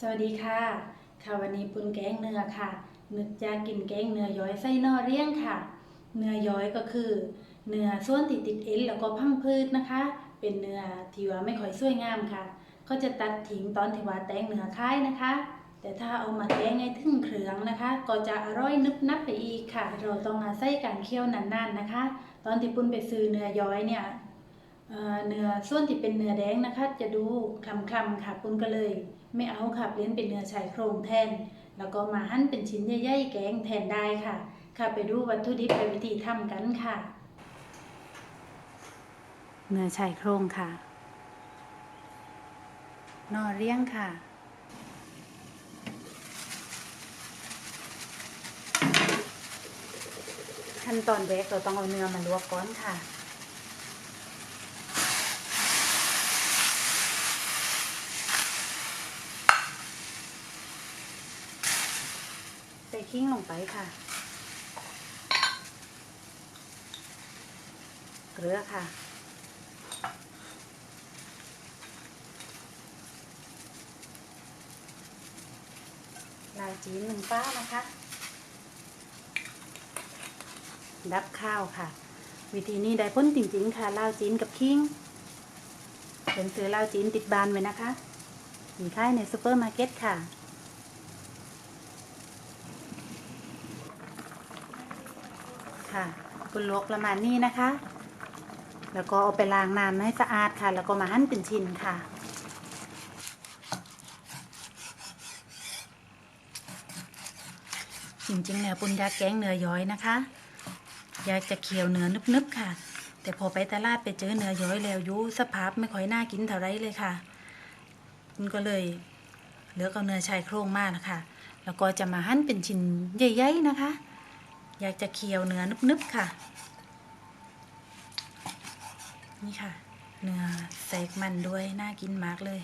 สวัสดีค่ะ ค่ะวันนี้ปุนแกงเนื้อค่ะ นึกจะกินแกงเนื้อย้อยไส้นอเรียงค่ะ เนื้อย้อยก็คือเนื้อส่วนติดติดเอ็นแล้วก็พังพืชนะคะ เป็นเนื้อที่ว่าไม่ค่อยสวยงามค่ะ ก็จะตัดทิ้งตอนที่ว่าแตงเนื้อคายนะคะ แต่ถ้าเอามาแกงให้ถึงเครืองนะคะ ก็จะอร่อยนึบนับไปอีกค่ะ เราต้องอาศัยการเคี่ยวนานๆนะคะ ตอนที่ปุนไปซื้อเนื้อย้อยเนี่ย เนื้อส่วนที่เป็นเนื้อแดงนะคะ จะดูคล้ำๆค่ะปุ้นก็เลย ไม่เอาค่ะเปลี่ยนเป็นเนื้อชายโครงแทน แล้วก็มาหั่นเป็นชิ้นใหญ่ๆแกงแทนได้ค่ะ ค่ะไปดูวัตถุดิบและวิธีทำกันค่ะ เนื้อชายโครงค่ะนอเรียงค่ะขั้นตอนแรกเราต้องเอาเนื้อมาลวกก่อนค่ะ ใส่ขิงลงไปค่ะ เกลือค่ะ ลาวจีนหนึ่งป้านะคะ ดับข้าวค่ะ วิธีนี้ได้พ้นจริงๆค่ะ ลาวจีนกับขิงเป็นซื้อลาวจีนติดบานไว้นะคะ มีขายในซูเปอร์มาร์เก็ตค่ะ ค่ะคุณลวกประมาณนี้นะคะ แล้วก็เอาไปล้างน้ำให้สะอาดค่ะ แล้วก็มาหั่นเป็นชิ้นค่ะจริงๆแล้วปุญญากแกงเนื้อย้อยนะคะ อยากจะเคี่ยวเนื้อนึบๆค่ะ แต่พอไปตลาดไปเจอเนื้อย้อยแล้วยูสภาพไม่ค่อยน่ากินเท่าไรเลยค่ะปุณก็เลยเลือกเอาเนื้อชายโครงมากนะคะ แล้วก็จะมาหั่นเป็นชิ้นใหญ่ ๆ นะคะ อยากจะเคี่ยวเนื้อนึบๆค่ะ นี่ค่ะ เนื้อแซกมันด้วย น่ากินมากเลย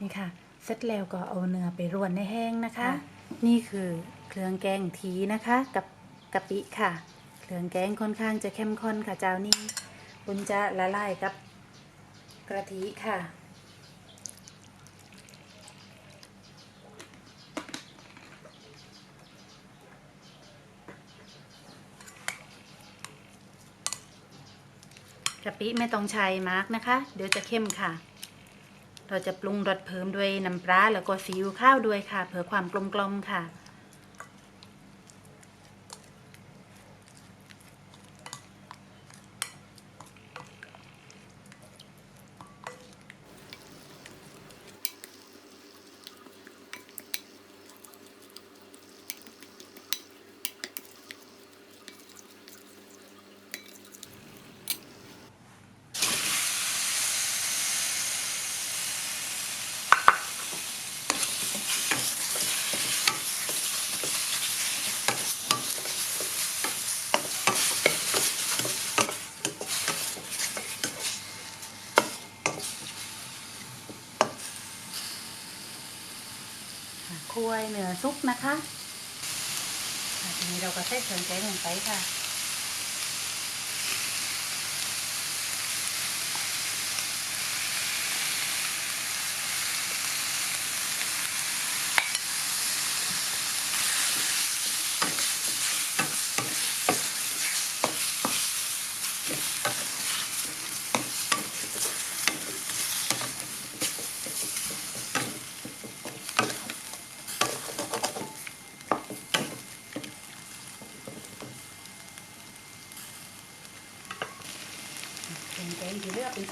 นี่ค่ะ เสร็จแล้วก็เอาเนื้อไปรวนในแห้งนะคะ นี่คือเครื่องแกงทีนะคะ กับกะปิค่ะ เครื่องแกงค่อนข้างจะเข้มข้นค่ะเจ้านี่คุณจะละลายกับกะทิค่ะกะปิไม่ต้องใช้มากนะคะ เดี๋ยวจะเข้มค่ะ เราจะปรุงรสเพิ่มด้วยน้ำปลาแล้วก็ซีอิ๊วข้าวด้วยค่ะ เพื่อความกลมกลมค่ะ ค่ะคั่วให้เนื้อซุปนะคะค่ะทีนี้เราก็ใส่เครื่องแกงลงไปค่ะ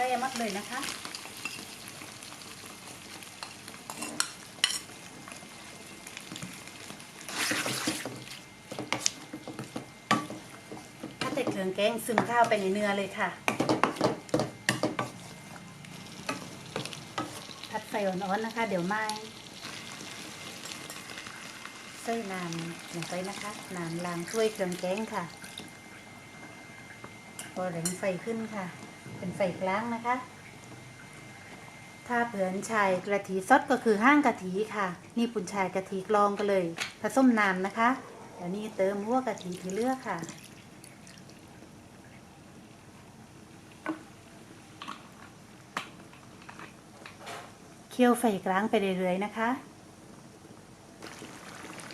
ที่เหลือกเป็นไส้มัดเลยนะคะ ถ้าเต็ดเครื่องแกงซึมข้าวไปในเนื้อเลยค่ะพัดไฟอ่อนๆนะคะ เดี๋ยวไหม้ส่น้ำลงไปนะคะน้ำล้างถ้วยเครื่องแกงค่ะพอแรงไฟขึ้นค่ะ เป็นไฟกลางนะคะ ถ้าเผื่อนชายกะทิซดก็คือห้างกะทิค่ะ นี่ปุ่นชายกะทิกรองกันเลย ผสมน้ำนะคะแล้วนี่เติมหัวกะทิที่เลือกค่ะเคี่ยวไฟกลางไปเรื่อยๆนะคะ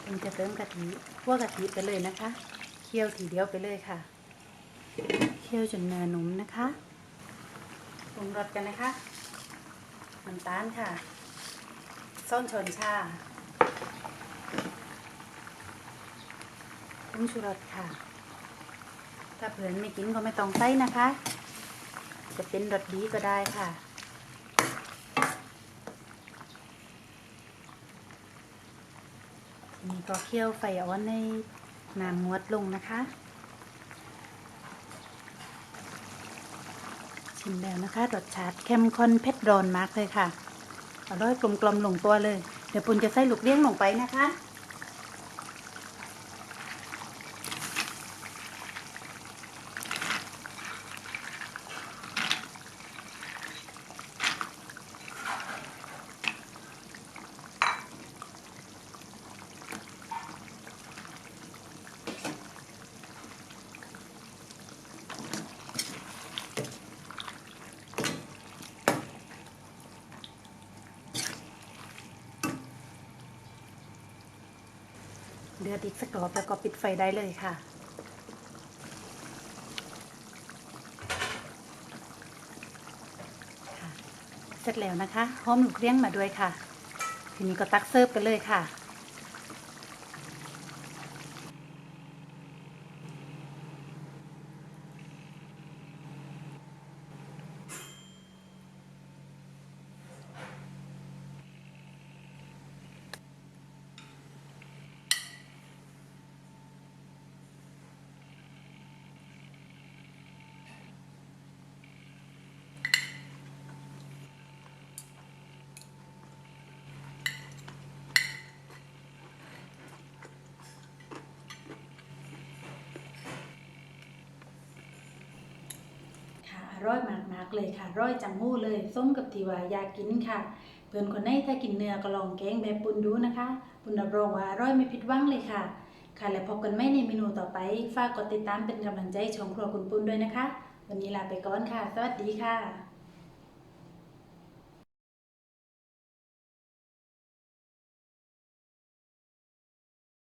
ผมจะเติมกะทิหัวกะทิไปเลยนะคะ เคี่ยวทีเดียวไปเลยค่ะ เคี่ยวจนเนื้อนุ่มนะคะ ปรุงรสกันนะคะน้ำตาลค่ะ ส้นชนชาผงชูรสค่ะ ถ้าเพื่อนไม่กินก็ไม่ต้องใส่นะคะ จะเป็นรสดีก็ได้ค่ะนี้ก็เคี่ยวไฟอ่อนในน้ำงวดลงนะคะ ชิมแล้วนะคะรสชาติเข้มข้นเผ็ดร้อนมากเลยค่ะอร่อยกลมกลมลงตัวเลย เดี๋ยวปุณจะใส่ลูกเลี้ยงลงไปนะคะ เดือดอีกสักรอบแล้วก็ปิดไฟได้เลยค่ะ เสร็จแล้วนะคะหอมลูกเลี้ยงมาด้วยค่ะ ทีนี้ก็ตักเสิร์ฟกันเลยค่ะ อร่อยมากๆเลยค่ะร่อยจังหู้เลยส้มกับทีว่าอยากกินค่ะ เพื่อนคนไหนถ้ากินเนื้อก็ลองแกงแบบปุนดูนะคะปุนรับรองว่าอร่อยไม่ผิดหวังเลยค่ะ ค่ะแล้วพบกันไม่ในเมนูต่อไปฝากกดติดตามเป็นกำลังใจช่องครัวคุณปุนด้วยนะคะ วันนี้ลาไปก่อนค่ะ สวัสดีค่ะ